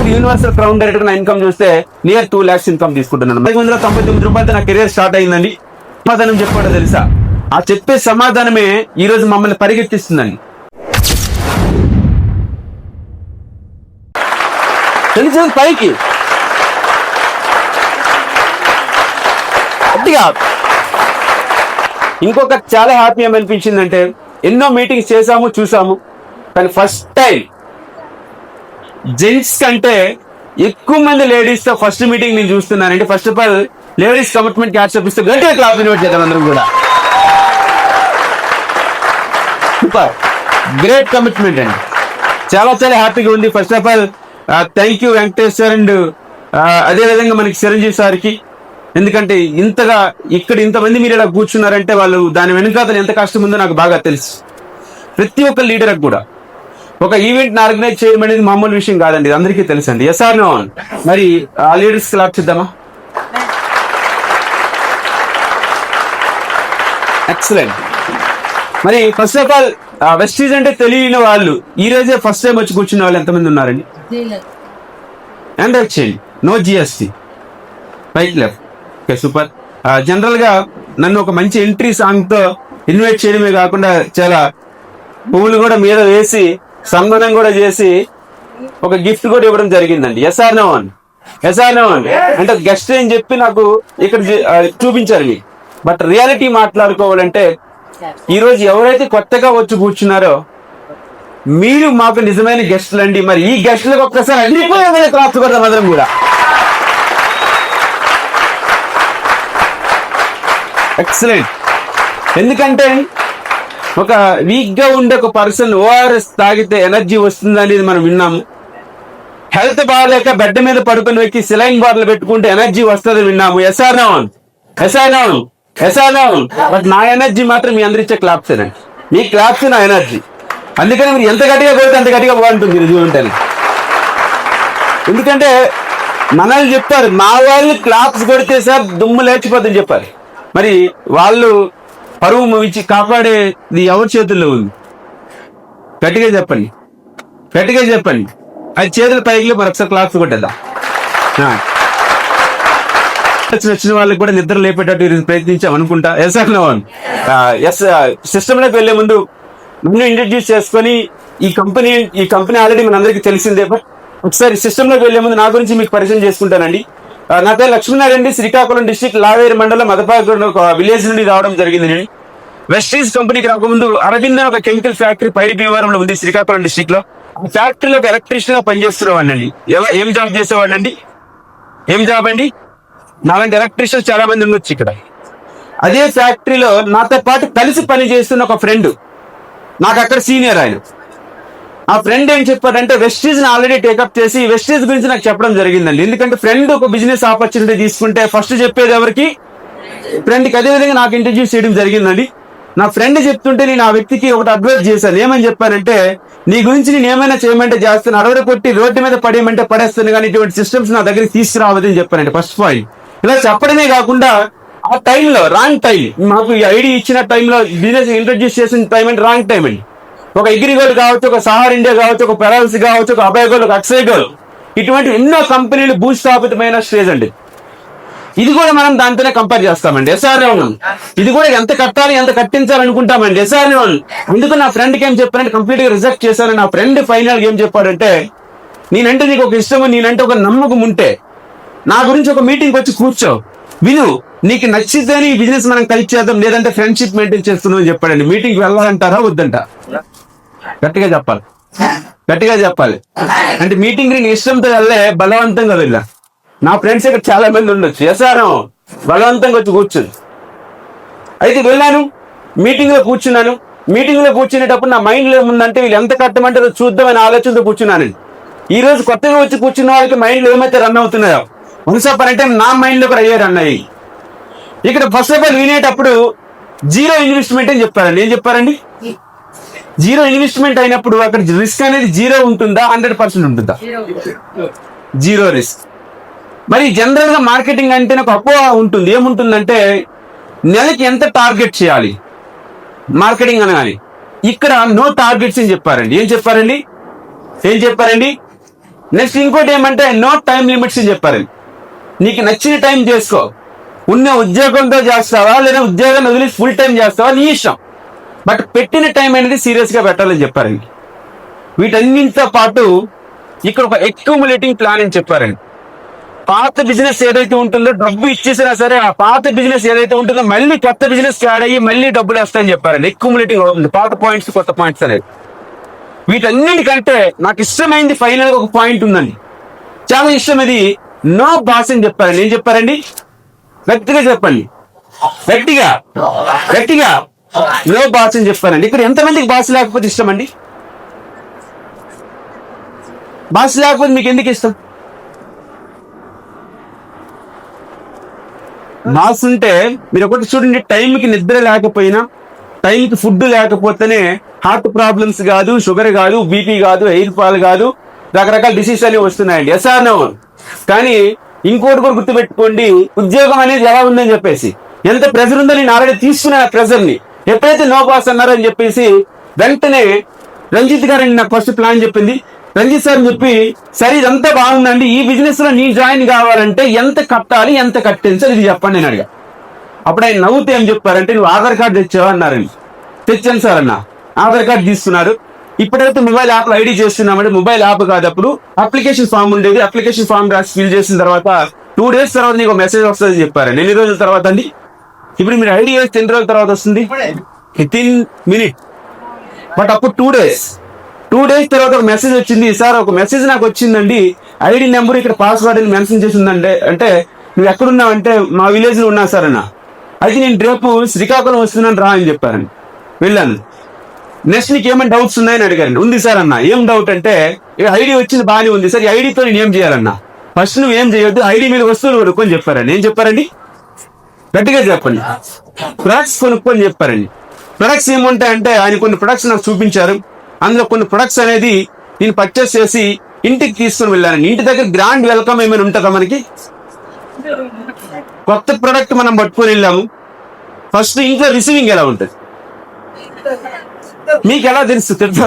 ఇప్పుడు universal crown direct నా income చూస్తే నియర్ టూ ల్యాక్స్ ఇన్కమ్ తీసుకుంటున్నాను ఐదు వందల తొంభై తొమ్మిది రూపాయలతో నా కెరీర్ స్టార్ట్ అయిందండి. సమాధానం చెప్పాడో తెలుసా? ఆ చెప్పే సమాధానమే ఈ రోజు మమ్మల్ని పరిగెత్తిస్తుందండి తెలిసిన పైకి? గట్టిగా. ఇంకొక చాలా హ్యాపీ ఏమనిపించిందంటే ఎన్నో మీటింగ్స్ చేసాము చూసాము కానీ ఫస్ట్ టైం జెంట్స్ కంటే ఎక్కువ మంది లేడీస్తో ఫస్ట్ మీటింగ్ నేను చూస్తున్నానంటే first of all ladies commitment catch చూపిస్తూ గట్టిగా క్లాప్ ఇన్వైట్ చేద్దాం అందరం కూడా. సూపర్ గ్రేట్ కమిట్మెంట్ అండి. చాలా చాలా హ్యాపీగా ఉంది. First of all thank you Venkatesh sir and అదే విధంగా మనకి చిరంజీవి సార్కి. ఎందుకంటే ఇంతగా ఇక్కడ ఇంతమంది మీరు ఇలా కూర్చున్నారంటే వాళ్ళు దాని వెనుక ఎంత కష్టం ఉందో నాకు బాగా తెలుసు. ప్రతి ఒక్క లీడర్కి కూడా. ఒక ఈవెంట్ ఆర్గనైజ్ చేయడం అనేది మామూలు విషయం కాదండి ఇది అందరికీ తెలుసండి. ఎస్ ఆర్ నో మరి ఆ లీడర్స్ క్లాప్ చేద్దామా? ఎక్సలెంట్ మరి ఫస్ట్ ఆఫ్ ఆల్ వెస్టీజ్ అంటే తెలియని వాళ్ళు ఈ రోజే ఫస్ట్ టైం వచ్చి కూర్చున్న వాళ్ళు ఎంతమంది ఉన్నారండి? అండ్ చేయండి no GST right left okay super జనరల్గా నన్ను ఒక మంచి ఎంట్రీ సాంగ్తో ఇన్వైట్ చేయడమే కాకుండా చాలా పువ్వులు కూడా మీద వేసి సంబరం కూడా చేసి ఒక గిఫ్ట్ కూడా ఇవ్వడం జరిగిందండి. ఎస్ఆర్ నవన్ ఎస్ఆర్ నవన్ అంటే గెస్ట్ అని చెప్పి నాకు ఇక్కడ చూపించారు మీకు. బట్ రియాలిటీ మాట్లాడుకోవాలంటే ఈ రోజు ఎవరైతే కొత్తగా వచ్చి కూర్చున్నారో మీరు మాకు నిజమైన గెస్టులు అండి. మరి ఈ గెస్టులకు ఒక్కసారి అడిగిపోయే క్లాస్ కొడదాం అందరం కూడా. ఎక్సలెంట్ ఎందుకంటే ఒక వీక్గా ఉండే ఒక పర్సన్ ఓఆర్ఎస్ తాగితే ఎనర్జీ వస్తుంది అనేది మనం విన్నాము. హెల్త్ బాగాలేక బెడ్ మీద పడుకుని వ్యక్తి సిలైన్ బాటిల్ పెట్టుకుంటే ఎనర్జీ వస్తుంది విన్నాము. ఎస్ఆర్ నౌన్ ఎస్ఆర్ నౌన్ ఎస్ఆర్ నౌన్ బట్ నా ఎనర్జీ మాత్రం మీ అందరిచ్చే క్లాప్స్ అండి మీ క్లాప్స్ నా ఎనర్జీ అందుకని మీరు ఎంత గట్టిగా కొడితే అంత గట్టిగా బాగుంటుంది మీరు చూడండి ఎందుకంటే మనల్ని చెప్పారు మా వాళ్ళు క్లాప్స్ కొడితే సార్ దుమ్ము లేచిపోతుందని చెప్పారు. మరి వాళ్ళు పరువు ముగించి కాపాడేది ఎవరి చేతుల్లో ఉంది? గట్టిగా చెప్పండి. గట్టిగా చెప్పండి. అది చేతులు పైకి మరొకసారి క్లాక్స్ కొట్టేద్దాం. వచ్చిన వాళ్ళకి కూడా నిద్ర లేపేటట్టు ప్రయత్నించాం అనుకుంటా. ఎస్ ఎస్ సిస్టమ్లోకి వెళ్ళే ముందు నన్ను ఇంట్రడ్యూస్ చేసుకొని ఈ కంపెనీ ఈ కంపెనీ ఆల్రెడీ మనందరికీ తెలిసిందే బట్ ఒకసారి సిస్టమ్లోకి వెళ్ళే ముందు నా గురించి మీకు పరిచయం చేసుకుంటానండి. నా పేరు లక్ష్మీనారాయణ శ్రీకాకుళం డిస్టిక్ లావేరు మండలం మదపాగూడ ఒక విలేజ్ నుండి రావడం జరిగింది వెస్టీస్ కంపెనీకి రాకముందు అరవింద్ ఒక కెమికల్ ఫ్యాక్టరీ పైడి భీమవరంలో ఉంది శ్రీకాకుళం డిస్టిక్లో ఆ ఫ్యాక్టరీలో ఒక ఎలక్ట్రీషియన్గా పనిచేస్తున్నవాడినండి ఏం జాబ్ చేసేవాడినండి ఏం జాబ్ అండి? నాలాంటి ఎలక్ట్రీషియన్స్ చాలా మంది ఉండొచ్చు ఇక్కడ. అదే ఫ్యాక్టరీలో నాతో పాటు కలిసి పని చేస్తున్న ఒక ఫ్రెండ్. నాకు అక్కడ సీనియర్ ఆయన. ఆ ఫ్రెండ్ ఏం చెప్పాడంటే వెస్టీజ్ ఆల్రెడీ టేకప్ చేసి వెస్టీజ్ గురించి నాకు చెప్పడం జరిగిందండి. ఎందుకంటే ఫ్రెండ్ ఒక బిజినెస్ ఆపర్చునిటీ తీసుకుంటే ఫస్ట్ చెప్పేది ఎవరికి? ఫ్రెండ్కి అదే విధంగా నాకు ఇంట్రడ్యూస్ చేయడం జరిగిందండి. నా ఫ్రెండ్ చెప్తుంటే నేను ఆ వ్యక్తికి ఒకటి అడ్వైజ్ చేశాను. ఏమని చెప్పానంటే నీ గురించి నేను ఏమైనా చేయమంటే చేస్తాను. అడవడ కొట్టి రోడ్డు మీద పడేయమంటే పడేస్తాను కానీ ఇటువంటి సిస్టమ్స్ నా దగ్గరికి తీసుకురావద్దని చెప్పానండి ఫస్ట్ పాయింట్ ఇలా చెప్పడమే కాకుండా ఆ టైంలో రాంగ్ టైం మాకు ఈ ఐడి ఇచ్చిన టైంలో బిజినెస్ ఇంట్రడ్యూస్ చేసిన టైం అంటే రాంగ్ టైం అండి. ఒక ఎగ్రిగోల్డ్ కావచ్చు ఒక సహార్ ఇండియా కావచ్చు ఒక పెరాల్స్ కావచ్చు ఒక అభయ గోల్డ్ ఒక అక్షయ్ గోల్డ్. ఇటువంటి ఎన్నో కంపెనీలు భూస్థాపితమైన స్టేజ్ అండి. ఇది కూడా మనం దాంతోనే కంపేర్ చేస్తామండి. ఎస్ఆర్ ఇది కూడా ఎంత కట్టాలి ఎంత కట్టించాలి అనుకుంటామండి ఎస్ఆర్ అందుకు నా ఫ్రెండ్కి ఏం చెప్పానంటే కంప్లీట్గా రిజెక్ట్ చేశాను. నా ఫ్రెండ్ ఫైనల్ ఏం చెప్పాడంటే నేనంటే నీకు ఒక ఇష్టము నేనంటే ఒక నమ్మకం ఉంటే నా గురించి ఒక మీటింగ్ వచ్చి కూర్చో. విను నీకు నచ్చితేనే ఈ బిజినెస్ మనం కలిసి చేద్దాం లేదంటే ఫ్రెండ్షిప్ మెయింటైన్ చేస్తున్నాం అని చెప్పాడండి. మీటింగ్ వెళ్ళాలంటారా వద్దంట గట్టిగా చెప్పాలి. గట్టిగా చెప్పాలి. అంటే మీటింగ్ని ఇష్టంతో వెళ్ళే బలవంతంగా వెళ్ళా. నా ఫ్రెండ్స్ ఇక్కడ చాలా మంది ఉండొచ్చు. ఎసారం బలవంతంగా వచ్చి కూర్చుంది. అయితే వెళ్ళాను. మీటింగ్లో కూర్చున్నాను. మీటింగ్లో కూర్చునేటప్పుడు నా మైండ్లో ఏముందంటే వీళ్ళు ఎంత కట్టమంటారో చూద్దామని ఆలోచనతో కూర్చున్నానండి ఈ రోజు కొత్తగా వచ్చి కూర్చున్న వాళ్ళకి మైండ్లో ఏమైతే రన్ అవుతున్నాయో వన్స్ అపాన్ టైం నా మైండ్లో కూడా అయ్యే రన్ అయ్యి ఇక్కడ ఫస్ట్ ఆఫ్ ఆల్ వినేటప్పుడు జీరో ఇన్వెస్ట్మెంట్ అని చెప్పారండి ఏం చెప్పారండి జీరో ఇన్వెస్ట్మెంట్ అయినప్పుడు అక్కడ రిస్క్ అనేది జీరో ఉంటుందా? హండ్రెడ్ పర్సెంట్ ఉంటుందా? Zero risk. మరి జనరల్గా మార్కెటింగ్ అంటే నాకు అపోహ ఉంటుంది. ఏముంటుందంటే నెలకి ఎంత టార్గెట్ చేయాలి? మార్కెటింగ్ అనగానే ఇక్కడ నో టార్గెట్స్ అని చెప్పారండి. ఏం చెప్పారండి? ఏం చెప్పారండి? నెక్స్ట్ ఇంకోటి ఏమంటే నో టైం లిమిట్స్ అని చెప్పారండి. నీకు నచ్చిన టైం చేసుకో. ఉన్న ఉద్యోగంతో చేస్తావా? లేదా ఉద్యోగాన్ని వదిలి ఫుల్ టైం చేస్తావా? నీ ఇష్టం. బట్ పెట్టిన టైం అనేది సీరియస్గా పెట్టాలని చెప్పారండి. వీటన్నింటితో పాటు ఇక్కడ ఒక అక్యూములేటింగ్ ప్లాన్ అని చెప్పారండి. పాత బిజినెస్ ఏదైతే ఉంటుందో డబ్బు ఇచ్చేసినా సరే ఆ పాత బిజినెస్ ఏదైతే ఉంటుందో మళ్ళీ కొత్త బిజినెస్ స్టార్ట్ అయ్యి మళ్ళీ డబ్బులు వస్తాయని చెప్పారండి. అక్యూములేటింగ్ పాత పాయింట్స్ కొత్త పాయింట్స్ అనేది. వీటన్నిటికంటే నాకు ఇష్టమైంది ఫైనల్ ఒక పాయింట్ ఉందండి. చాలా ఇష్టం అది నో బాస్ అని చెప్పారండి. ఏం చెప్పారండి? గట్టిగా చెప్పండి. గట్టిగా. గట్టిగా. నో బాస్ అని చెప్పారండి ఇక్కడ ఎంతమందికి బాస్ లేకపోతే ఇష్టం అండి బాస్ లేకపోతే మీకు ఎందుకు ఇష్టం? బాస్ ఉంటే మీరు ఒకటి చూడండి టైంకి నిద్ర లేకపోయినా టైంకి ఫుడ్ లేకపోతేనే హార్ట్ ప్రాబ్లమ్స్ కాదు షుగర్ కాదు బీపీ కాదు ఎయిర్ ఫాల్ కాదు రకరకాల డిసీజ్ అనేవి వస్తున్నాయండి. ఎస్ఆర్ నో కానీ ఇంకోటి కూడా గుర్తుపెట్టుకోండి ఉద్యోగం అనేది ఎలా ఉందని చెప్పేసి. ఎంత ప్రెజర్ ఉందో నేను ఆల్రెడీ తీసుకున్నా ప్రెజర్ని. ఎప్పుడైతే నో బాస్ అన్నారో అని చెప్పేసి వెంటనే రంజిత్ గారు నాకు ఫస్ట్ ప్లాన్ చెప్పింది. రంజిత్ సార్ చెప్పి సరే ఇదంతా బాగుందండి. ఈ బిజినెస్లో నీ జాయిన్ కావాలంటే ఎంత కట్టాలి ఎంత కట్టించాలి ఇది చెప్పండి నేను అడిగా. అప్పుడు ఆయన నవ్వుతే ఏం చెప్పారంటే నువ్వు ఆధార్ కార్డు తెచ్చావా? అన్నారండి. తెచ్చాను సార్ అన్న. ఆధార్ కార్డు తీసుకున్నారు ఇప్పుడైతే మొబైల్ యాప్ ఐడి చేస్తున్నామంటే మొబైల్ యాప్ కాదు అప్పుడు. అప్లికేషన్ ఫామ్ ఉండేది. అప్లికేషన్ ఫామ్ రాసి ఫిల్ చేసిన తర్వాత టూ డేస్ తర్వాత నీకు మెసేజ్ వస్తుంది చెప్పారండి. ఎన్ని రోజుల తర్వాత అండి? ఇప్పుడు మీరు ఐడి వేస్తే ఎన్ని రోజుల తర్వాత వస్తుంది? విత్ ఇన్ మినిట్ బట్ అప్పుడు టూ డేస్ టూ డేస్ తర్వాత ఒక మెసేజ్ వచ్చింది. సార్ ఒక మెసేజ్ నాకు వచ్చిందండి. ఐడి నెంబర్ ఇక్కడ పాస్వర్డ్ అని మెన్షన్ చేసిందంటే అంటే నువ్వు ఎక్కడున్నావు అంటే మా విలేజ్లో ఉన్నా సార్ అన్న. అయితే నేను రేపు శ్రీకాకుళం వస్తున్నాను రా అని చెప్పారండి వెళ్ళాను. నెక్స్ట్ నీకు ఏమైనా డౌట్స్ ఉన్నాయని అడిగారండి. ఉంది సార్ అన్న. ఏం డౌట్ అంటే ఐడి వచ్చింది బాగానే ఉంది. సార్ ఈ ఐడితో నేను ఏం చేయాలన్నా? ఫస్ట్ నువ్వు ఏం చేయొద్దు. ఐడి మీద వస్తువులు కొనుక్కొని చెప్పారండి ఏం చెప్పారండి? గట్టిగా చెప్పండి. ప్రొడక్ట్స్ కొనుక్కొని చెప్పారండి. ప్రొడక్ట్స్ ఏముంటాయంటే ఆయన కొన్ని ప్రొడక్ట్స్ నాకు చూపించారు. అందులో కొన్ని ప్రొడక్ట్స్ అనేది నేను పర్చేస్ చేసి ఇంటికి తీసుకుని వెళ్ళాను ఇంటి దగ్గర గ్రాండ్ వెల్కమ్ ఏమైనా ఉంటుందా మనకి? కొత్త ప్రొడక్ట్ మనం పట్టుకొని వెళ్ళాము. ఫస్ట్ ఇంట్లో రిసీవింగ్ ఎలా ఉంటుంది? మీకు ఎలా తెలుసు తెలుసు?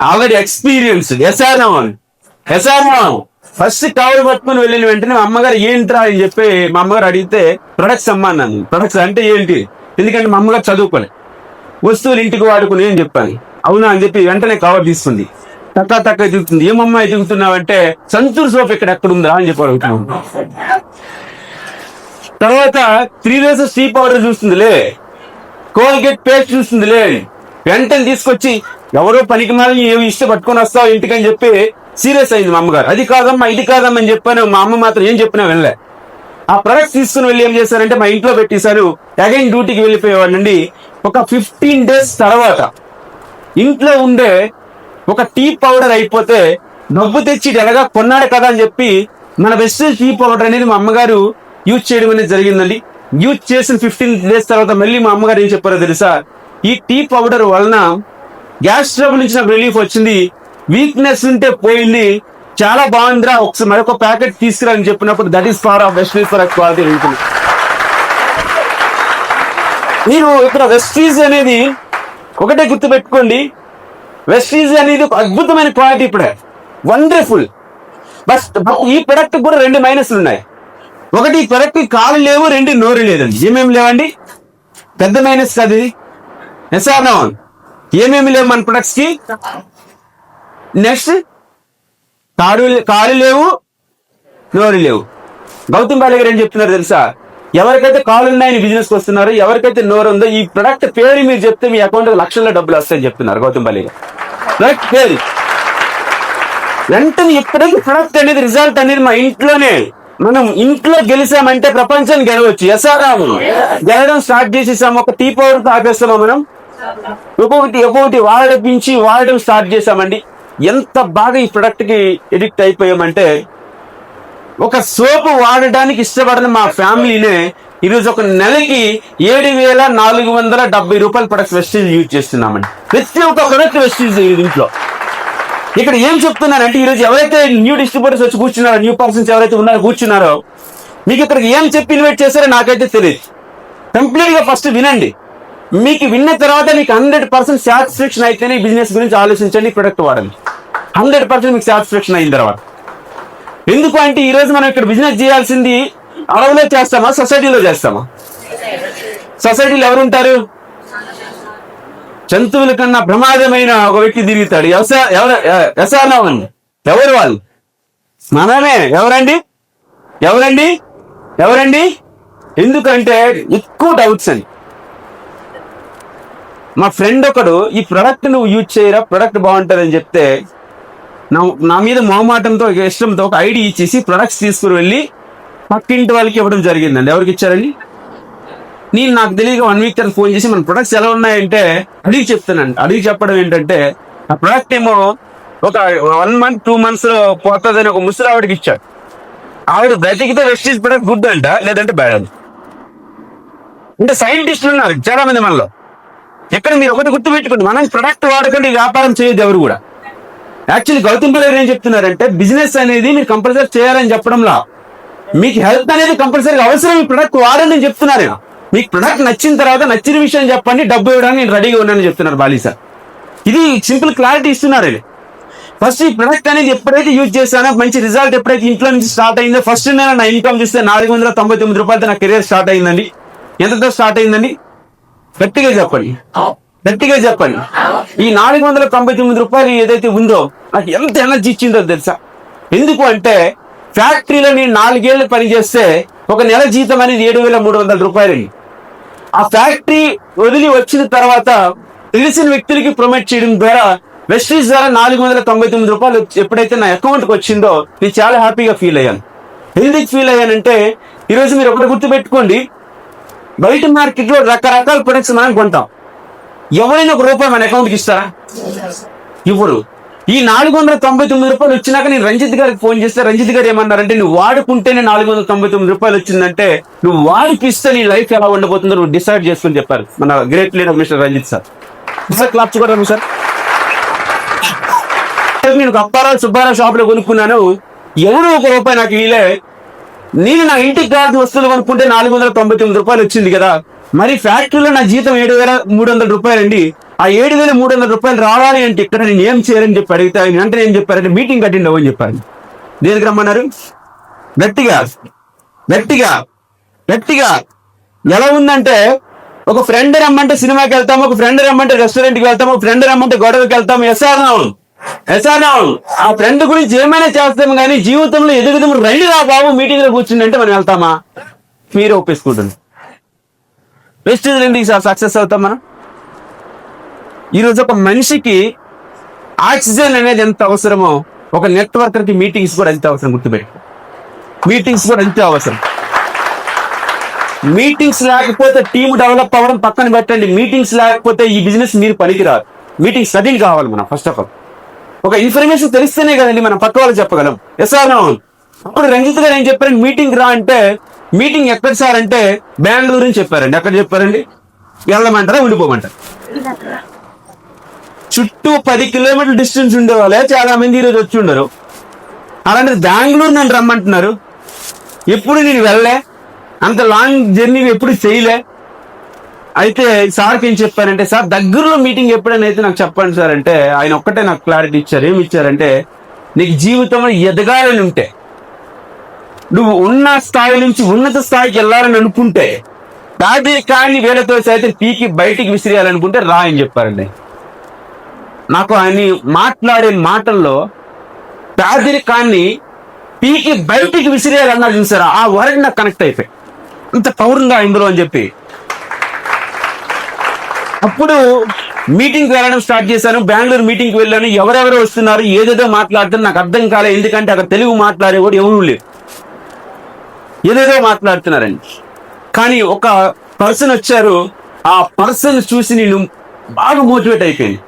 Already experience SRM SRM first cover పట్టుకుని వెళ్ళిన వెంటనే మా అమ్మగారు ఏంట్రా? అని చెప్పి మా అమ్మగారు అడిగితే ప్రొడక్ట్స్ అమ్మా అన్నాను ప్రొడక్ట్స్ అంటే ఏంటి? ఎందుకంటే మా అమ్మగారు చదువుకోలే. వస్తువులు ఇంటికి వాడుకుని అని చెప్పాను. అవునా? అని చెప్పి వెంటనే కవర్ తీసుకుంది. తక్కువ తక్కువ ఎదుగుతుంది ఏమమ్మా దిగుతున్నావంటే సంతూర్ సోప్ ఇక్కడ ఎక్కడ ఉందా అని చెప్పి అడుగుతున్నాం. తర్వాత త్రీ డేస్ సీ పౌడర్ చూస్తుందిలే. కోల్గేట్ పేస్ట్ చూస్తుందిలే వెంటనే తీసుకొచ్చి ఎవరో పనికి మాలని ఏమి ఇష్టపట్టుకొని వస్తావు ఇంటికి? అని చెప్పి సీరియస్ అయింది మా అమ్మగారు. అది కాదమ్మా ఇది కాదమ్మా అని చెప్పాను. మా అమ్మ మాత్రం ఏం చెప్పినా వెళ్ళలే ఆ ప్రొడక్ట్స్ తీసుకుని వెళ్ళి ఏం చేశారంటే మా ఇంట్లో పెట్టేశారు అగైన్ డ్యూటీకి వెళ్ళిపోయేవాడండి ఒక ఫిఫ్టీన్ డేస్ తర్వాత ఇంట్లో ఉండే ఒక టీ పౌడర్ అయిపోతే డబ్బు తెచ్చి ఎలాగా కొన్నాడు కదా అని చెప్పి మన బెస్ట్ టీ పౌడర్ అనేది మా అమ్మగారు యూజ్ చేయడం అనేది జరిగిందండి. యూజ్ చేసిన ఫిఫ్టీన్ డేస్ తర్వాత మళ్ళీ మా అమ్మగారు ఏం చెప్పారో తెలుసా? ఈ టీ పౌడర్ వలన గ్యాస్ ట్రబుల్ నుంచి నాకు రిలీఫ్ వచ్చింది. వీక్నెస్ ఉంటే పోయింది. చాలా బాగుందిరా ఒకసారి మరొక ప్యాకెట్ తీసుకురా అని చెప్పినప్పుడు that is far of best for quality ఉంటుంది మీరు ఇక్కడ వెస్టీజ్ అనేది ఒకటే గుర్తు పెట్టుకోండి వెస్టీజ్ అనేది ఒక అద్భుతమైన క్వాలిటీ ఇప్పుడే. వండర్ఫుల్ బస్ ఈ ప్రొడక్ట్ కూడా రెండు మైనస్లు ఉన్నాయి. ఒకటి ఈ ప్రొడక్ట్ కాలు లేవు రెండు నోరు లేదండి. ఏమేమి లేవండి? పెద్ద మైనస్ కాదు ఇది ఎస్ఆర్ ఏమేమి లేవు మన ప్రొడక్ట్స్కి? నెక్స్ట్ కారు కారు లేవు నోరు లేవు. గౌతమ్ బాలి గారు ఏం చెప్తున్నారు తెలుసా? ఎవరికైతే కాలు ఉన్నాయని బిజినెస్ వస్తున్నారో ఎవరికైతే నోరు ఉందో ఈ ప్రొడక్ట్ పేరు మీరు చెప్తే మీ అకౌంట్ లక్షల్లో డబ్బులు వస్తాయని చెప్తున్నారు గౌతమ్ బాలి గారు. ప్రొడక్ట్ పేరు. వెంటనే ఎప్పుడైతే ప్రొడక్ట్ అనేది రిజల్ట్ అనేది మా ఇంట్లోనే మనం ఇంట్లో గెలిచామంటే ప్రపంచం గెలవచ్చు. ఎస్ఆర్ఆము గెలడం స్టార్ట్ చేసేసాం. ఒక టీ పవర్ తాపేస్తున్నాం మనం. ఒక్కొక్కటి ఒక్కొక్కటి వాడపించి వాడడం స్టార్ట్ చేసామండి. ఎంత బాగా ఈ ప్రొడక్ట్కి ఎడిక్ట్ అయిపోయామంటే ఒక సోపు వాడడానికి ఇష్టపడిన మా ఫ్యామిలీనే ఈరోజు ఒక నెలకి ఏడు వేల నాలుగు వందల డెబ్బై రూపాయల ప్రొడక్ట్స్ వెస్టీజ్ యూజ్ చేస్తున్నామండి. ప్రతి ఒక్క ప్రొడక్ట్ వెస్టీజ్ ఇంట్లో. ఇక్కడ ఏం చెప్తున్నానంటే ఈరోజు ఎవరైతే న్యూ డిస్ట్రిబ్యూటర్స్ వచ్చి కూర్చున్నారో న్యూ పర్సన్స్ ఎవరైతే ఉన్నారో కూర్చున్నారో మీకు ఇక్కడ ఏం చెప్పి ఇన్వైట్ చేశారో నాకైతే తెలియదు. కంప్లీట్గా ఫస్ట్ వినండి. మీకు విన్న తర్వాత మీకు హండ్రెడ్ పర్సెంట్ సాటిస్ఫాక్షన్ అయితేనే బిజినెస్ గురించి ఆలోచించండి ప్రొడక్ట్ వాడండి. హండ్రెడ్ పర్సెంట్ మీకు సాటిస్ఫాక్షన్ అయిన తర్వాత. ఎందుకు అంటే ఈ రోజు మనం ఇక్కడ బిజినెస్ చేయాల్సింది అడవిలో చేస్తామా సొసైటీలో చేస్తామా? సొసైటీలో ఎవరుంటారు? జంతువుల కన్నా ప్రమాదమైన ఒక వ్యక్తి తిరుగుతాడు. వ్యవసాయ ఎవరు వ్యవసాయం ఎవరు వాళ్ళు? మనమే. ఎవరండి? ఎవరండి? ఎవరండి? ఎందుకంటే ఎక్కువ డౌట్స్ అండి. మా ఫ్రెండ్ ఒకడు ఈ ప్రొడక్ట్ నువ్వు యూజ్ చేయరా ప్రొడక్ట్ బాగుంటుంది అని చెప్తే నా నా మీద మొహమాటంతో ఒక ఇష్టంతో ఒక ఐడి ఇచ్చేసి ప్రొడక్ట్స్ తీసుకుని వెళ్ళి పక్కింటి వాళ్ళకి ఇవ్వడం జరిగిందండి. ఎవరికి ఇచ్చారండి? నేను నాకు తెలియక వన్ వీక్ తర్వాత ఫోన్ చేసి మన ప్రొడక్ట్స్ ఎలా ఉన్నాయంటే అడిగి చెప్తానండి. అడిగి చెప్పడం ఏంటంటే ఆ ప్రొడక్ట్ ఏమో ఒక వన్ మంత్ టూ మంత్స్లో పోతుందని ఒక ముసలి ఆవిడకి ఇచ్చాడు. ఆవిడ బ్రతికితే వెస్టీజ్ ప్రొడక్ట్ గుడ్ అంట లేదంటే బ్యాడ్ అంటే. సైంటిస్టులు ఉన్నారు చాలా మంది మనలో. ఎక్కడ మీరు ఒకటి గుర్తు పెట్టుకోండి మనం ప్రొడక్ట్ వాడకండి వ్యాపారం చేయదు ఎవరు కూడా. యాక్చువల్లీ గౌతమ్ పిల్లలు ఏం చెప్తున్నారంటే బిజినెస్ అనేది మీరు కంపల్సరీ చేయాలని చెప్పడంలా. మీకు హెల్త్ అనేది కంపల్సరీ అవసరం ఈ ప్రొడక్ట్ వాడండి అని చెప్తున్నారు మీకు ప్రొడక్ట్ నచ్చిన తర్వాత నచ్చిన విషయం చెప్పండి డబ్బు ఇవ్వడానికి నేను రెడీగా ఉన్నానని చెప్తున్నారు బాలీ సార్. ఇది సింపుల్ క్లారిటీ ఇస్తున్నారు ఫస్ట్ ఈ ప్రొడక్ట్ అనేది ఎప్పుడైతే యూజ్ చేశానో మంచి రిజల్ట్ ఎప్పుడైతే ఇంట్లో నుంచి స్టార్ట్ అయిందో ఫస్ట్ నేను నా ఇన్కమ్ చూస్తే నాలుగు వందల తొంభై తొమ్మిది రూపాయలతో నా కెరీర్ స్టార్ట్ అయిందండి. ఎంతతో స్టార్ట్ అయిందండి? గట్టిగా చెప్పండి. గట్టిగా చెప్పండి. ఈ నాలుగు వందల తొంభై తొమ్మిది రూపాయలు ఏదైతే ఉందో నాకు ఎంత ఎనర్జీ ఇచ్చిందో తెలుసా? ఎందుకు అంటే ఫ్యాక్టరీలో నేను నాలుగేళ్ళు పనిచేస్తే ఒక నెల జీతం అనేది ఏడు వేల మూడు వందల రూపాయలు ఆ ఫ్యాక్టరీ వదిలి వచ్చిన తర్వాత తెలిసిన వ్యక్తులకి ప్రొమోట్ చేయడం ద్వారా వెస్టీజ్ ద్వారా నాలుగు వందల తొంభై తొమ్మిది రూపాయలు ఎప్పుడైతే నా అకౌంట్కి వచ్చిందో నేను చాలా హ్యాపీగా ఫీల్ అయ్యాను. ఎందుకు ఫీల్ అయ్యానంటే ఈరోజు మీరు ఒకటి గుర్తు పెట్టుకోండి బయట మార్కెట్లో రకరకాల ప్రొడక్ట్స్ మనం కొంటాం. ఎవరైనా ఒక రూపాయి మన అకౌంట్కి ఇస్తారా? ఇవ్వరు. ఈ నాలుగు వందల తొంభై తొమ్మిది రూపాయలు వచ్చినాక నేను రంజిత్ గారికి ఫోన్ చేస్తే రంజిత్ గారు ఏమన్నారంటే నువ్వు వాడుకుంటేనే నాలుగు వందల తొంభై తొమ్మిది రూపాయలు వచ్చిందంటే నువ్వు వాడిపిస్తే నీ లైఫ్ ఎలా ఉండబోతుందో నువ్వు డిసైడ్ చేసుకుని చెప్పారు. మన great leader mister Ranjit sir. Sir claps కూడా సార్. నేను అప్పారావు సుబ్బారావు షాప్లో కొనుక్కున్నాను. ఎవరు ఒక రూపాయి నాకు వీలే నేను నా ఇంటికి కావాల్సిన వస్తువులు కొనుక్కుంటే నాలుగు వందల తొంభై తొమ్మిది రూపాయలు వచ్చింది కదా. మరి ఫ్యాక్టరీలో నా జీతం ఏడు వేల మూడు వందల రూపాయలు అండి ఆ ఏడు వేల మూడు వందల రూపాయలు రావాలి అంటే ఇక్కడ నేను ఏం చేయాలని చెప్పి అడిగితే ఆయన వెంటనే ఏం చెప్పారంటే మీటింగ్ అటెండ్ అవ్వని చెప్పారు. దేనికి రమ్మన్నారు? గట్టిగా గట్టిగా గట్టిగా. ఎలా ఉందంటే ఒక ఫ్రెండ్ రమ్మంటే సినిమాకి వెళ్తాము ఒక ఫ్రెండ్ రమ్మంటే రెస్టారెంట్కి వెళ్తాము ఒక ఫ్రెండ్ రమ్మంటే గొడవకి వెళ్తాము. ఎస్ఆర్ అవును ఎస్ఆర్ ఆ ఫ్రెండ్ గురించి ఏమైనా చేస్తాము కానీ జీవితంలో ఎదుగుదాము రండి రా బాబు మీటింగ్లో కూర్చుండి అంటే మనం వెళ్తామా? మీరే ఒప్పేసుకుంటుంది. వెస్ట్ సార్ సక్సెస్ అవుతాం మనం. ఈరోజు ఒక మనిషికి ఆక్సిజన్ అనేది ఎంత అవసరమో ఒక నెట్వర్కర్కి మీటింగ్స్ కూడా అంతే అవసరం గుర్తుపెట్టి మీటింగ్స్ కూడా అంతే అవసరం? మీటింగ్స్ లేకపోతే టీం డెవలప్ అవ్వడం పక్కన పెట్టండి. మీటింగ్స్ లేకపోతే ఈ బిజినెస్ మీరు పనికిరాదు. మీటింగ్స్ స్టడీలు కావాలి మనం ఫస్ట్ ఆఫ్ ఆల్ ఒక ఇన్ఫర్మేషన్ తెలిస్తేనే కదండి మనం పక్క వాళ్ళు చెప్పగలం. ఎస్ ఆర్ నో అప్పుడు రంజిత్ గారు ఏం చెప్పారండి? మీటింగ్ రా అంటే మీటింగ్ ఎక్కడ సార్ అంటే బెంగళూరు అని చెప్పారండి. ఎక్కడ చెప్పారండి? వెళ్ళమంటారా? ఉండిపోమంటారా? చుట్టూ పది కిలోమీటర్ల డిస్టెన్స్ ఉండేవాళ్ళే. చాలా మంది ఈరోజు వచ్చి ఉండరు. అలాంటిది బెంగళూరు నన్ను రమ్మంటున్నారు. ఎప్పుడు నేను వెళ్ళలే. అంత లాంగ్ జర్నీ ఎప్పుడు చేయలే. అయితే సార్కి ఏం చెప్పారంటే సార్ దగ్గరలో మీటింగ్ ఎప్పుడైనా అయితే నాకు చెప్పండి సార్ అంటే ఆయన ఒక్కటే నాకు క్లారిటీ ఇచ్చారు. ఏమి ఇచ్చారంటే నీకు జీవితంలో ఎదగాలని ఉంటే నువ్వు ఉన్న స్థాయి నుంచి ఉన్నత స్థాయికి వెళ్ళాలని అనుకుంటే దాది కానీ వేలతో సైతం పీకి బయటికి విసిరేయాలనుకుంటే రా అని చెప్పారండి. నాకు ఆయన మాట్లాడే మాటల్లో పేదరికాన్ని పీకి బయటికి విసిరేయాలన్నారు చూసారా ఆ వరకు నాకు కనెక్ట్ అయిపోయి అంత పౌరంగా ఇందులో అని చెప్పి అప్పుడు మీటింగ్ వెళ్ళడం స్టార్ట్ చేశాను. బెంగళూరు మీటింగ్కి వెళ్ళాను. ఎవరెవరు వస్తున్నారు ఏదేదో మాట్లాడుతున్నారు. నాకు అర్థం కాలే ఎందుకంటే అక్కడ తెలుగు మాట్లాడి కూడా ఎవరూ లేరు. ఏదేదో మాట్లాడుతున్నారండి. కానీ ఒక పర్సన్ వచ్చారు. ఆ పర్సన్ చూసి నేను బాగా మోటివేట్ అయిపోయింది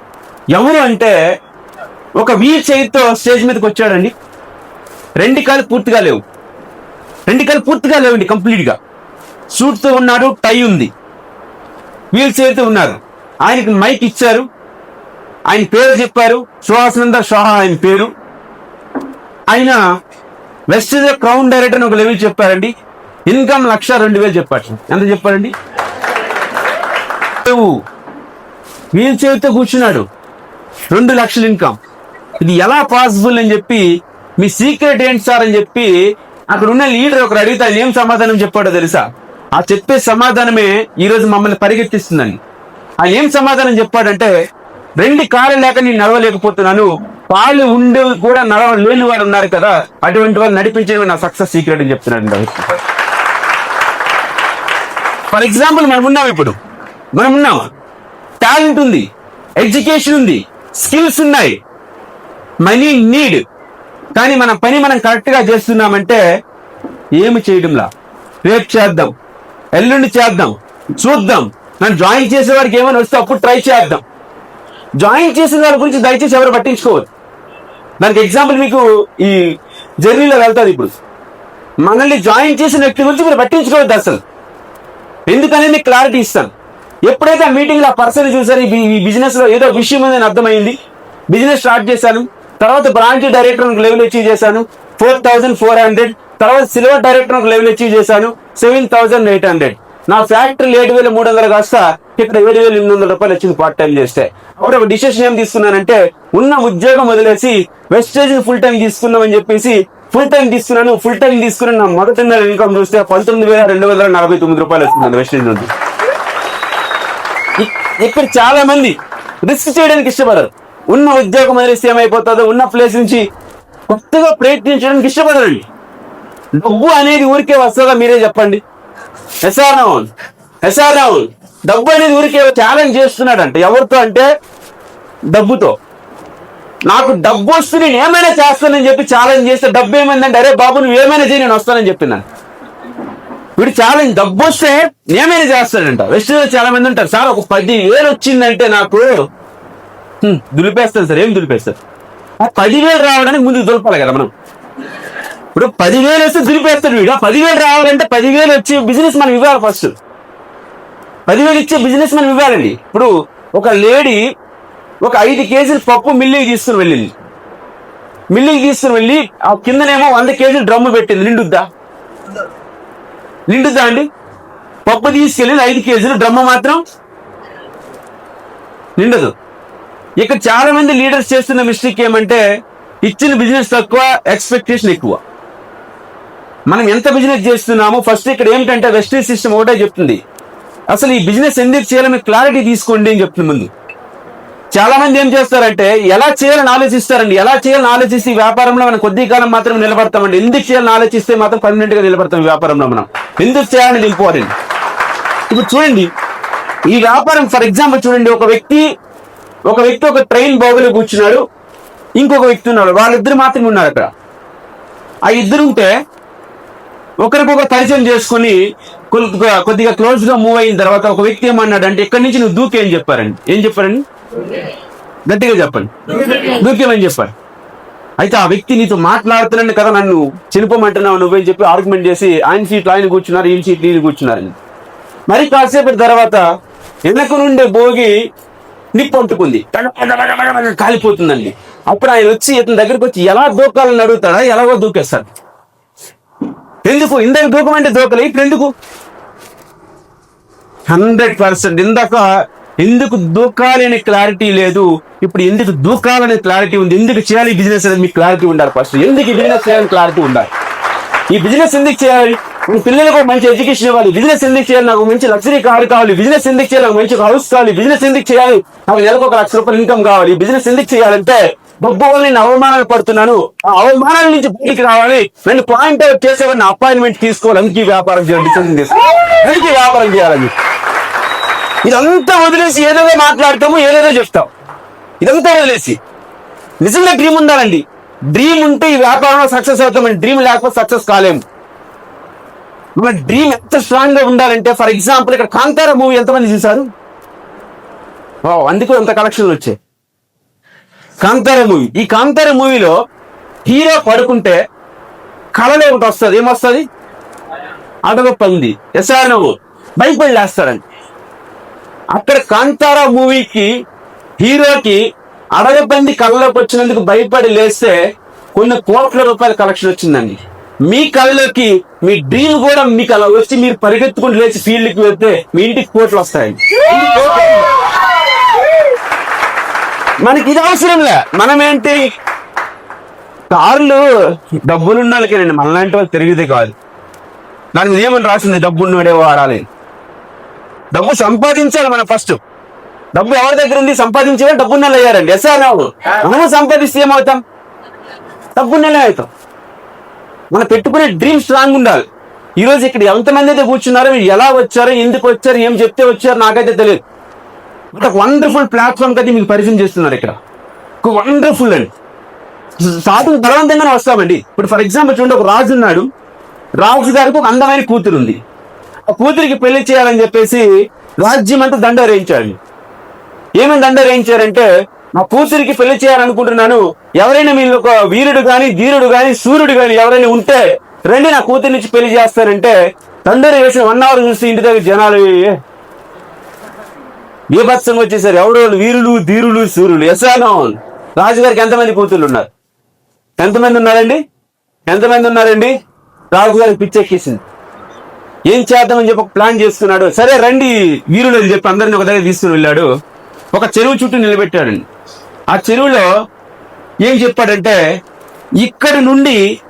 ఎవరు అంటే ఒక వీల్ చైర్తో స్టేజ్ మీదకి వచ్చాడండి. రెండు కాలు పూర్తిగా లేవు. రెండు కాలు పూర్తిగా లేవండి కంప్లీట్గా. సూట్తో ఉన్నాడు టై ఉంది. వీల్ చైర్తో ఉన్నారు. ఆయనకి మైక్ ఇచ్చారు. ఆయన పేరు చెప్పారు. సుహాసనంద షాహా ఆయన పేరు. ఆయన వెస్ట్ క్రౌన్ డైరెక్టర్ అని ఒక లెవెల్ చెప్పారండి. ఇన్కమ్ లక్ష రెండు వేలు చెప్పారు. ఎంత చెప్పారండి? వీల్ చైర్తో కూర్చున్నాడు. రెండు లక్షల ఇన్కమ్ ఇది ఎలా పాసిబుల్ అని చెప్పి మీ సీక్రెట్ ఏంటి సార్ అని చెప్పి అక్కడ ఉన్న లీడర్ ఒకరు అడిగితే ఆయన ఏం సమాధానం చెప్పాడో తెలుసా? ఆ చెప్పే సమాధానమే ఈరోజు మమ్మల్ని పరిగెత్తిస్తుందండి ఆ ఏం సమాధానం చెప్పాడంటే రెండు కాళ్ళు లేక నేను నడవలేకపోతున్నాను. పాలు ఉండి కూడా నడవ లేని వారు ఉన్నారు కదా అటువంటి వాళ్ళు నడిపించేవి నా సక్సెస్ సీక్రెట్ అని చెప్తున్నాడు ఫర్ ఎగ్జాంపుల్ మనం ఉన్నాం ఇప్పుడు. మనం ఉన్నాం టాలెంట్ ఉంది ఎడ్యుకేషన్ ఉంది స్కిల్స్ ఉన్నాయి మనీ నీడ్. కానీ మన పని మనం కరెక్ట్గా చేస్తున్నామంటే ఏమి చేయడంలా? రేపు చేద్దాం. ఎల్లుండి చేద్దాం. చూద్దాం. నన్ను జాయిన్ చేసే వారికి ఏమైనా వస్తే అప్పుడు ట్రై చేద్దాం. జాయిన్ చేసిన వాళ్ళ గురించి దయచేసి ఎవరు పట్టించుకోవద్దు. దానికి ఎగ్జాంపుల్ మీకు ఈ జర్నీలో వెళ్తుంది ఇప్పుడు. మనల్ని జాయిన్ చేసిన వ్యక్తి గురించి మీరు పట్టించుకోవద్దు అసలు. ఎందుకనేది మీకు క్లారిటీ ఇస్తాను. ఎప్పుడైతే ఆ మీటింగ్లో ఆ పర్సన్ చూసారు ఈ బిజినెస్లో ఏదో విషయం ఉందని అర్థమైంది. బిజినెస్ స్టార్ట్ చేశాను. తర్వాత బ్రాంచ్ డైరెక్టర్ లెవెల్ అచీవ్ చేశాను. ఫోర్ థౌజండ్ ఫోర్ హండ్రెడ్ తర్వాత సిల్వర్ డైరెక్టర్ లెవెల్ అచీవ్ చేశాను సెవెన్ థౌసండ్ ఎయిట్ హండ్రెడ్. నా ఫ్యాక్టరీ ఏడు వేల మూడు వందల కాస్త ఇక్కడ ఏడు వేల ఎనిమిది వందల రూపాయలు వచ్చింది పార్ట్ టైం చేస్తే. అప్పుడు ఒక డిసిషన్ ఏం తీసుకున్నానంటే ఉన్న ఉద్యోగం వదిలేసి వెస్టేజ్ ఫుల్ టైం తీసుకుందామని చెప్పేసి ఫుల్ టైం తీసుకున్నాను ఫుల్ టైం తీసుకుని నా మొదటి నెల ఇన్కమ్ చూస్తే పంతొమ్మిది వేల రెండు వందల నలభై తొమ్మిది రూపాయలు వస్తుంది వెస్టేజ్ నుంచి. ఇక్కడ చాలా మంది రిస్క్ చేయడానికి ఇష్టపడరు. ఉన్న ఉద్యోగం వదిలేసి ఏమైపోతుందో ఉన్న ప్లేస్ నుంచి కొత్తగా ప్రయత్నించడానికి ఇష్టపడరండి. డబ్బు అనేది ఊరికే వస్తుందా మీరే చెప్పండి. ఎస్ఆర్ నౌన్ ఎస్ఆర్ నౌన్ డబ్బు అనేది ఊరికే ఛాలెంజ్ చేస్తున్నాడంట. ఎవరితో అంటే డబ్బుతో. నాకు డబ్బు వస్తే నేను ఏమైనా చేస్తానని చెప్పి ఛాలెంజ్ చేస్తే డబ్బు ఏమైందంటే అరే బాబు నువ్వు ఏమైనా చేయి నేను వస్తానని చెప్పినాను వీడు ఛాలెంజ్ డబ్బు వస్తే ఏమైనా చేస్తాడంట. వెస్ట్ చాలా మంది ఉంటారు. సార్ ఒక పది వేలు వచ్చిందంటే నాకు దులిపేస్తాను సార్. ఏం దులిపేస్తారు? ఆ పదివేలు రావడానికి ముందు దులపాలి కదా మనం. ఇప్పుడు పదివేలు వస్తే దులిపేస్తాడు వీడు. పదివేలు రావాలంటే పదివేలు వచ్చి బిజినెస్ మనం ఇవ్వాలి ఫస్ట్ పదివేలు ఇచ్చే బిజినెస్ మనం ఇవ్వాలండి. ఇప్పుడు ఒక లేడీ ఒక ఐదు కేజీలు పప్పు మిల్లికి తీసుకుని వెళ్ళింది. మిల్లికి తీసుకుని వెళ్ళి ఆ కిందనేమో వంద కేజీలు డ్రమ్ము పెట్టింది. నిండుద్దా? నిండుద్దా అండి? పప్పు తీసుకెళ్ళి ఐదు కేజీలు డ్రమ్ము మాత్రం నిండదు. ఇక చాలా మంది లీడర్స్ చేస్తున్న మిస్టేక్ ఏమంటే ఇచ్చిన బిజినెస్ తక్కువ ఎక్స్పెక్టేషన్ ఎక్కువ. మనం ఎంత బిజినెస్ చేస్తున్నామో ఫస్ట్ ఇక్కడ ఏంటంటే వెస్టర్న్ సిస్టమ్ ఒకటే చెప్తుంది. అసలు ఈ బిజినెస్ ఎందుకు చేయాలో మీకు క్లారిటీ తీసుకోండి అని చెప్తుంది ముందు. చాలా మంది ఏం చేస్తారంటే ఎలా చేయాలని ఆలోచిస్తారండి. ఎలా చేయాలని ఆలోచిస్తే ఈ వ్యాపారంలో మనం కొద్ది కాలం మాత్రం నిలబడతామండి. ఎందుకు చేయాలని ఆలోచిస్తే మాత్రం పర్మనెంట్గా నిలబడతాం వ్యాపారంలో మనం. ఎందుకు చేయాలని ఇంపార్టెంట్ ఇప్పుడు చూడండి ఈ వ్యాపారం ఫర్ ఎగ్జాంపుల్ చూడండి ఒక వ్యక్తి ఒక వ్యక్తి ఒక ట్రైన్ బోగిలో కూర్చున్నాడు. ఇంకొక వ్యక్తి ఉన్నాడు. వాళ్ళిద్దరు మాత్రమే ఉన్నారు అక్కడ. ఆ ఇద్దరు ఉంటే ఒకరికొకరు పరిచయం చేసుకుని కొద్దిగా కొద్దిగా క్లోజ్గా మూవ్ అయిన తర్వాత ఒక వ్యక్తి ఏమన్నాడు అంటే ఇక్కడి నుంచి నువ్వు దూకే అని చెప్పారండి. ఏం చెప్పారండి? గట్టిగా చెప్పండి. దూకేమని చెప్పారు. అయితే ఆ వ్యక్తి నీతో మాట్లాడుతున్నాను కదా నన్ను చనిపోమంటున్నావు నువ్వని చెప్పి ఆర్గ్యుమెంట్ చేసి ఆయన సీట్లు ఆయన కూర్చున్నారు ఈయన సీట్లు ఈయన కూర్చున్నారని మరి కాసేపటి తర్వాత వెనక నుండే భోగి నిప్పు అంటుకుంది. కాలిపోతుందండి. అప్పుడు ఆయన వచ్చి ఇతని దగ్గరికి వచ్చి ఎలా దూకాలని అడుగుతాడా? ఎలాగో దూకేస్తాడు. ఎందుకు? ఇందాక దూకమంటే దూకలే. ఇప్పుడు ఎందుకు? Hundred percent. ఇందాక ఎందుకు దూకాలి అనే క్లారిటీ లేదు ఇప్పుడు ఎందుకు దూకాలనే క్లారిటీ ఉంది? ఎందుకు చేయాలి బిజినెస్ అనేది మీకు క్లారిటీ ఉండాలి ఫస్ట్. ఎందుకు బిజినెస్ చేయాలని క్లారిటీ ఉండాలి? ఈ బిజినెస్ ఎందుకు చేయాలి? మీ పిల్లలకు మంచి ఎడ్యుకేషన్ ఇవ్వాలి. బిజినెస్ ఎందుకు చేయాలి? నాకు మంచి లగ్జరీ కార్ కావాలి. బిజినెస్ ఎందుకు చేయాలి? నాకు మంచి హౌస్ కావాలి. బిజినెస్ ఎందుకు చేయాలి? నాకు నెలకు ఒక లక్ష రూపాయలు ఇన్కమ్ కావాలి. బిజినెస్ ఎందుకు చేయాలంటే డబ్బు వల్ల నేను అవమానాలు పడుతున్నాను. ఆ అవమానాల నుంచి బయటికి రావాలి. నన్ను పాయింట్ అవుట్ చేసేవాడిని అపాయింట్మెంట్ తీసుకోవాలి. అందుకే ఈ వ్యాపారం చేయాలి అందుకే వ్యాపారం చేయాలని. ఇదంతా వదిలేసి ఏదేదో మాట్లాడతాము ఏదేదో చెప్తాం. ఇదంతా వదిలేసి. నిజంగా డ్రీమ్ ఉండాలండి. డ్రీమ్ ఉంటే ఈ వ్యాపారంలో సక్సెస్ అవుతామని డ్రీమ్ లేకపోతే సక్సెస్ కాలేము మన డ్రీమ్ ఎంత స్ట్రాంగ్గా ఉండాలంటే ఫర్ ఎగ్జాంపుల్ ఇక్కడ కాంతారా మూవీ ఎంతమంది చూసారు అందుకు ఎంత కలెక్షన్లు వచ్చాయి. కాంతార మూవీ. ఈ కాంతార మూవీలో హీరో పడుకుంటే కళలో ఒకటి వస్తుంది. ఏమొస్తుంది? అదొక పంది. ఎస్ఆర్ నువ్వు. భయపడి లేస్తారని. అక్కడ కాంతారా మూవీకి హీరోకి అడగబంది కళ్ళలోకి వచ్చినందుకు భయపడి లేస్తే కొన్ని కోట్ల రూపాయల కలెక్షన్ వచ్చిందండి. మీ కళ్ళలోకి మీ డ్రీమ్ కూడా మీకు అలా వచ్చి మీరు పరిగెత్తుకుంటూ లేచి ఫీల్డ్కి వెళ్తే మీ ఇంటికి కోట్లు వస్తాయండి. మనకి ఇది అవసరం లే కార్లు డబ్బులు ఉన్న వాళ్ళకేనండి మనలాంటి వాళ్ళు తిరిగితే కాదు. దాని మీద ఏమని రాసింది? డబ్బు ఉన్నవాడే వాడాలి. డబ్బు సంపాదించాలి మనం ఫస్ట్. డబ్బు ఎవరి దగ్గర ఉంది? సంపాదించే డబ్బు నెల అయ్యారండి. ఎస్ నువ్వు మనము సంపాదిస్తే ఏమవుతాం? డబ్బు నెల అవుతాం. మనం పెట్టుకునే డ్రీమ్ స్ట్రాంగ్ ఉండాలి. ఈ రోజు ఇక్కడ ఎంతమంది అయితే కూర్చున్నారో మీరు ఎలా వచ్చారో ఎందుకు వచ్చారు ఏం చెప్తే వచ్చారో నాకైతే తెలియదు. ఒక వండర్ఫుల్ ప్లాట్ఫామ్ అయితే మీకు పరిచయం చేస్తున్నారు ఇక్కడ. ఒక వండర్ఫుల్ అండి. సాధన బలవంతంగానే వస్తామండి. ఇప్పుడు ఫర్ ఎగ్జాంపుల్ చూడండి ఒక రాజు ఉన్నాడు. రాజు గారికి ఒక అందమైన కూతురు ఉంది. ఆ కూతురికి పెళ్ళి చేయాలని చెప్పేసి రాజ్యం అంతా దండ వేయించాడు ఏమేమి దండ వేయించారంటే నా కూతురికి పెళ్ళి చేయాలనుకుంటున్నాను. ఎవరైనా మీరు ఒక వీరుడు గాని ధీరుడు గాని సూర్యుడు గాని ఎవరైనా ఉంటే రండి నా కూతురి నుంచి పెళ్ళి చేస్తారంటే తండ్రి వేసిన వన్ అవర్ చూసి ఇంటి దగ్గర జనాలు బీభత్సంగా వచ్చేసారు. ఎవడో వీరులు ధీరులు సూర్యులు ఎసానో రాజుగారికి ఎంతమంది కూతుళ్ళు ఉన్నారు? ఎంతమంది ఉన్నారండి? ఎంతమంది ఉన్నారండి? రాజుగారికి పిచ్చెక్కేసింది. ఏం చేద్దామని చెప్పి ఒక ప్లాన్ చేసుకున్నాడు సరే రండి వీరులు అని చెప్పి అందరిని ఒక దగ్గర తీసుకుని వెళ్ళాడు. ఒక చెరువు చుట్టూ నిలబెట్టాడండి. ఆ చెరువులో ఏం చెప్పాడంటే ఇక్కడి నుండి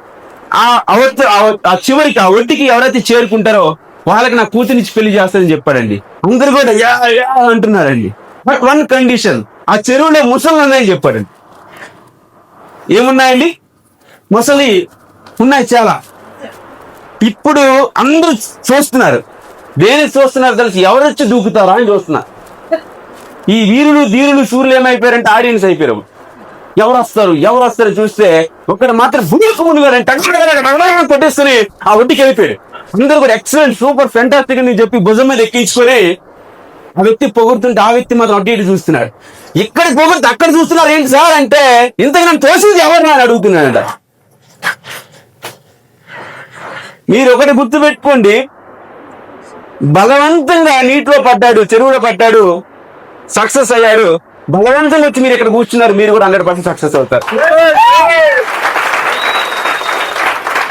ఆ అవత్ ఆ- ఆ చివరికి ఆ ఒడ్డుకి ఎవరైతే చేరుకుంటారో వాళ్ళకి నా కూతురిచ్చి పెళ్ళి చేస్తానని చెప్పాడండి అందరు కూడా యా యా అంటున్నారండి బట్ వన్ కండిషన్ ఆ చెరువులో ముసళ్ళు ఉన్నాయని చెప్పాడండి ఏమున్నాయండి ముసలి ఉన్నాయి చాలా ఇప్పుడు అందరూ చూస్తున్నారు దేని చూస్తున్నారు తెలుసు ఎవరొచ్చి దూకుతారా అని చూస్తున్నారు ఈ వీరులు ధీరులు సూర్యులు ఏమైపోయారంటే ఆడియన్స్ అయిపోయారు ఎవరు వస్తారు ఎవరు వస్తారు చూస్తే ఒకటి మాత్రం భూమికి మునిగారంటే కొట్టేసుకుని ఆ ఒడ్డుకి వెళ్ళిపోయాడు అందరూ కూడా ఎక్సలెంట్ సూపర్ ఫెంటాస్టిక్ అని చెప్పి భుజం మీద ఎక్కించుకొని ఆ వ్యక్తి పొగుడుతుంటే ఆ వ్యక్తి మాత్రం అటు ఇటు చూస్తున్నాడు. ఇక్కడ పొగుడుతూ అక్కడ చూస్తున్నారు ఏంటి సార్ అంటే ఇంతకు నన్ను తోసింది ఎవరు అని అడుగుతున్నాడంట. మీరు ఒకటి గుర్తు పెట్టుకోండి. బలవంతంగా నీటిలో పడ్డాడు చెరువులో పడ్డాడు సక్సెస్ అయ్యాడు. బలవంతంగా వచ్చి మీరు ఇక్కడ కూర్చున్నారు మీరు కూడా హండ్రెడ్ పర్సెంట్ సక్సెస్ అవుతారు.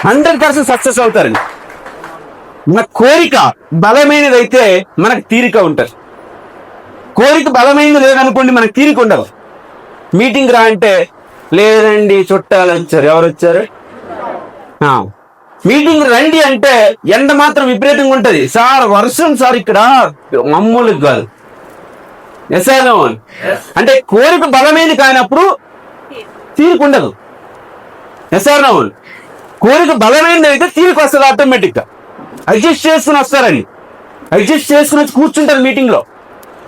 హండ్రెడ్ పర్సెంట్ సక్సెస్ అవుతారండి. మన కోరిక బలమైనది అయితే మనకు తీరిక ఉంటుంది. కోరిక బలమైనది లేదనుకోండి మనకు తీరిక ఉండదు. మీటింగ్ రా అంటే లేదండి చుట్టాలు వచ్చారు. ఎవరు వచ్చారు? మీటింగ్ రండి అంటే ఎండ మాత్రం విపరీతంగా ఉంటది. సార్ వర్షం సార్ ఇక్కడ. మామూలుగా కాదు. ఎసాను అంటే కోరిక బలమైనది కానప్పుడు తీరిక ఉండదు. ఎస్ఆర్ కోరిక బలమైనది అయితే తీరిక వస్తుంది ఆటోమేటిక్గా. అడ్జస్ట్ చేసుకుని వస్తారని. అడ్జస్ట్ చేసుకుని వచ్చి కూర్చుంటారు మీటింగ్లో.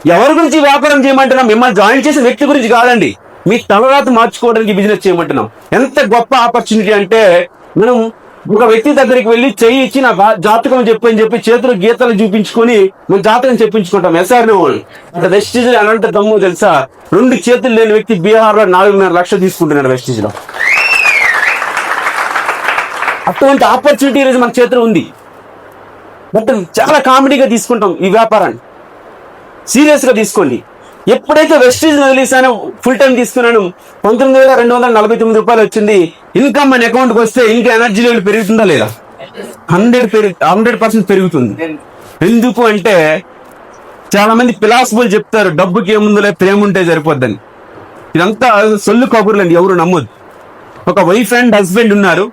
ఎవరి గురించి వ్యాపారం చేయమంటున్నాం? మిమ్మల్ని జాయిన్ చేసిన వ్యక్తి గురించి కాదండి. మీ తలరాత మార్చుకోవడానికి బిజినెస్ చేయమంటున్నాం. ఎంత గొప్ప ఆపర్చునిటీ అంటే మనం ఒక వ్యక్తి దగ్గరికి వెళ్ళి చెయ్యి ఇచ్చి నా జాతకం చెప్పు అని చెప్పి చేతులు గీతలు చూపించుకొని మన జాతకం చెప్పించుకుంటాం. ఎస్ఆర్ అంటే వెస్టిజ్ అనంత దమ్ము తెలుసా? రెండు చేతులు లేని వ్యక్తి బీహార్లో నాలుగున్నర లక్షలు తీసుకుంటున్నాడు వెస్టిజ్లో. అటువంటి ఆపర్చునిటీ ఈరోజు మన చేతిలో ఉంది. బట్ చాలా కామెడీగా తీసుకుంటాం ఈ వ్యాపారాన్ని. సీరియస్గా తీసుకోండి. ఎప్పుడైతే వెస్టీజ్ వదిలేసానో ఫుల్ టైం తీసుకున్నాను పంతొమ్మిది వేల రెండు వందల నలభై తొమ్మిది రూపాయలు వచ్చింది. ఇన్కమ్ మన అకౌంట్కి వస్తే ఇంకా ఎనర్జీ లెవెల్ పెరుగుతుందా లేదా? హండ్రెడ్ పెరుగు హండ్రెడ్ పర్సెంట్ పెరుగుతుంది. ఎందుకు అంటే చాలా మంది ఫిలాసఫుల్ చెప్తారు డబ్బుకి ఏముందిలే ప్రేమ ఉంటే సరిపోద్దని. ఇదంతా సొల్లు కబుర్లండి ఎవరు నమ్మొద్దు. ఒక వైఫ్ అండ్ హస్బెండ్ ఉన్నారు.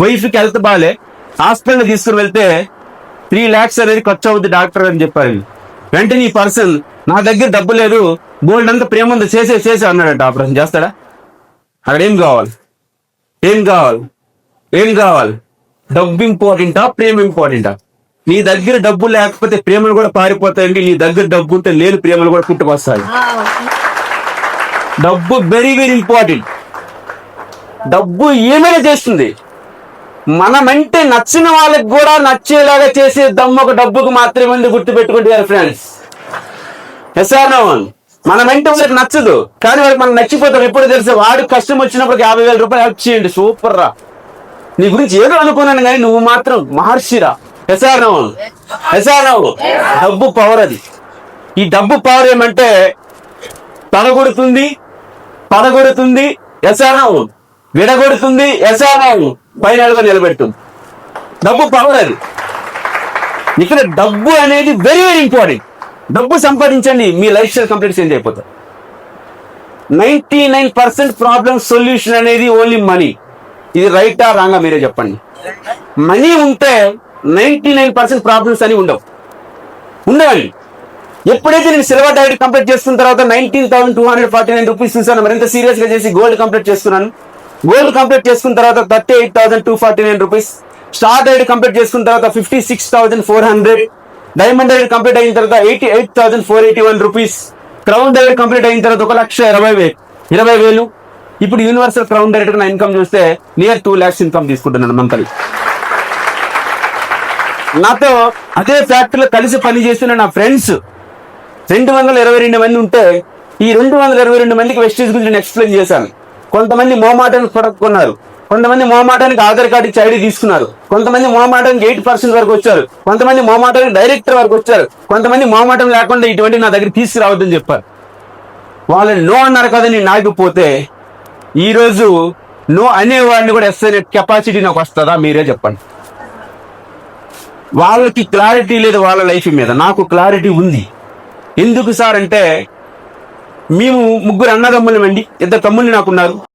వైఫ్కి హెల్త్ బాగాలే హాస్పిటల్ తీసుకుని వెళ్తే త్రీ లాక్స్ అనేది ఖర్చు అవుద్ది డాక్టర్ అని చెప్పారు. వెంటనే ఈ పర్సన్ నా దగ్గర డబ్బు లేదు గోల్డ్ అంతా ప్రేమ ఉంది చేసే చేసే అన్నాడంట ఆపరేషన్ చేస్తాడా? అక్కడ ఏం కావాలి? ఏం కావాలి? ఏం కావాలి? డబ్బు ఇంపార్టెంటా ప్రేమ ఇంపార్టెంటా? నీ దగ్గర డబ్బు లేకపోతే ప్రేమలు కూడా పారిపోతాయండి. నీ దగ్గర డబ్బు ఉంటే లేని ప్రేమలు కూడా పుట్టుకొస్తాయి. డబ్బు వెరీ వెరీ ఇంపార్టెంట్ డబ్బు ఏమైనా చేస్తుంది. మనమంటే నచ్చిన వాళ్ళకి కూడా నచ్చేలాగా చేసే దమ్ము ఒక డబ్బుకు మాత్రమే ఉంది గుర్తు పెట్టుకుంటారు ఫ్రెండ్స్ ఎసానో మనమంటే వాళ్ళకి నచ్చదు. కానీ వాళ్ళకి మనం నచ్చిపోతాం. ఎప్పుడు తెలుసు? వాడు కష్టం వచ్చినప్పుడు యాభై వేల రూపాయలు హెల్ప్ చేయండి. సూపర్ రా. నీ గురించి ఏదో అనుకున్నాను కానీ నువ్వు మాత్రం మహర్షిరా. ఎస్ఆర్ ఎసానో డబ్బు పవర్ అది. ఈ డబ్బు పవర్ ఏమంటే పడగొడుతుంది పడగొడుతుంది. ఎసానం విడగొడుతుంది. ఎసానం పైన నిలబెడుతుంది. డబ్బు పవర్ అది. ఇక్కడ డబ్బు అనేది వెరీ వెరీ ఇంపార్టెంట్ డబ్బు సంపాదించండి మీ లైఫ్ స్టైల్ కంప్లీట్ చేంజ్ అయిపోతుంది. Ninety nine percent problem solution అనేది ఓన్లీ మనీ ఇది రైటా రాంగా మీరే చెప్పండి. మనీ ఉంటే నైన్టీ నైన్ పర్సెంట్ ప్రాబ్లమ్స్ అని ఉండవు. ఉండవండి. ఎప్పుడైతే నేను సిల్వర్ డైరెక్ట్ కంప్లీట్ చేసుకున్న తర్వాత nineteen thousand two hundred forty nine rupees చూసాను మరింత సీరియస్గా చేసి గోల్డ్ కంప్లీట్ చేస్తున్నాను గోల్డ్ కంప్లీట్ చేసుకున్న తర్వాత thirty eight thousand two forty nine rupees. Star direct complete చేసుకున్న తర్వాత fifty six thousand four hundred. Diamond ride complete అయిన తర్వాత eighty eight thousand four eighty one rupees. Crown direct complete అయిన తర్వాత ఒక లక్ష ఇరవై వేలు. ఇరవై వేలు. ఇప్పుడు యూనివర్సల్ క్రౌన్ డైరెక్ట్ నా ఇన్కమ్ చూస్తే నియర్ టూ ల్యాక్స్ ఇన్కమ్ తీసుకుంటున్నాను మంత్లీ. నాతో అదే ఫ్యాక్టరీలో కలిసి పని చేస్తున్న నా ఫ్రెండ్స్ రెండు వందల ఇరవై రెండు మంది ఉంటే ఈ రెండు వందల ఇరవై రెండు మందికి వెస్టేజ్ గురించి నేను ఎక్స్ప్లెయిన్ చేశాను. కొంతమంది మోమాటానికి ప్రొడక్ట్ కొన్నారు కొంతమంది మోమాటానికి ఆధార్ కార్డు ఇచ్చి ఐడి తీసుకున్నారు. కొంతమంది మోమాటానికి ఎయిట్ పర్సెంట్ వరకు వచ్చారు. కొంతమంది మోమాటానికి డైరెక్టర్ వరకు వచ్చారు. కొంతమంది మోమాటం లేకుండా ఇటువంటి నా దగ్గర తీసుకురావద్దని చెప్పారు. వాళ్ళు నో అన్నారు కదా నేను నాగిపోతే ఈరోజు నో అనేవాడిని కూడా ఎస్ఐ కెపాసిటీ నాకు వస్తుందా మీరే చెప్పండి. వాళ్ళకి క్లారిటీ లేదు వాళ్ళ లైఫ్ మీద. నాకు క్లారిటీ ఉంది. ఎందుకు సార్ అంటే మేము ముగ్గురు అన్నదమ్ములమండి. ఇద్దరు తమ్ముళ్ళు నాకున్నారు.